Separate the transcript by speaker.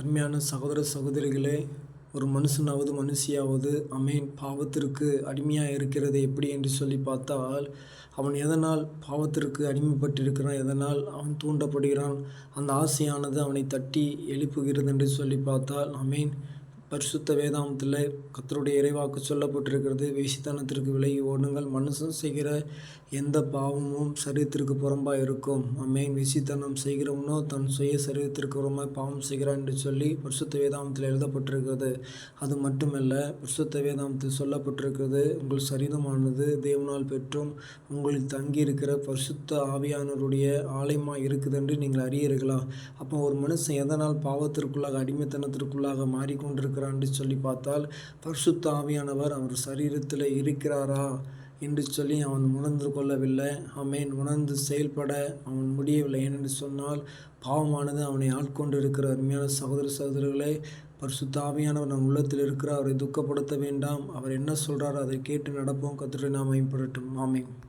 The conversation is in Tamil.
Speaker 1: அருமையான சகோதர சகோதரிகளே ஒரு மனுஷனாவது மனுஷியாவது அமேன். பாவத்திற்கு அடிமையாக இருக்கிறது எப்படி என்று சொல்லி பார்த்தால் அவன் எதனால் பாவத்திற்கு அடிமைப்பட்டிருக்கிறான் எதனால் அவன் தூண்டப்படுகிறான் அந்த ஆசையானது அவனை தட்டி எழுப்புகிறது என்று சொல்லி பார்த்தால் அமேன். பரிசுத்த வேதாந்தத்தில் கத்தருடைய இறைவாக்கு சொல்லப்பட்டிருக்கிறது. வேசித்தனத்திற்கு விலகி ஓடுங்கள். மனுஷன் செய்கிற எந்த பாவமும் சரீரத்திற்கு புறம்பாக இருக்கும். அம்மேன் விசித்தனம் செய்கிறவனோ தன் சுய சரீரத்திற்கு புறமாக பாவம் செய்கிறான் என்று சொல்லி பரிசுத்த வேதாந்தத்தில் எழுதப்பட்டிருக்கிறது. அது மட்டுமல்ல பரிசுத்த வேதாந்தத்தில் சொல்லப்பட்டிருக்கிறது உங்கள் சரீரமானது தேவனால் பெற்றும் உங்களில் தங்கியிருக்கிற பரிசுத்த ஆவியானவருடைய ஆலயமாக இருக்குது என்று நீங்கள் அறியீர்களா? அப்போ ஒரு மனுஷன் எதனால் பாவத்திற்குள்ளாக அடிமைத்தனத்திற்குள்ளாக மாறிக்கொண்டிருக்க என்று சொல்லி பார்த்தால் பரிசுத்த ஆவியானவர் அவர் சரீரத்தில் இருக்கிறாரா? என்று சொல்லி அவன் உணர்ந்து கொள்ளவில்லை. அவன் உணர்ந்து செயல்பட அவன் முடியவில்லை. ஏனென்று சொன்னால் பாவமானது அவனை ஆட்கொண்டு இருக்கிற அருமையான சகோதர சகோதரர்களே பரிசுத்த ஆவியானவர் நம் உள்ளத்தில் இருக்கிறார். அவரை துக்கப்படுத்த வேண்டாம். அவர் என்ன சொல்கிறார் அதை கேட்டு நடப்போம். கத்திரை நாம் மேம்படட்டும் ஆமை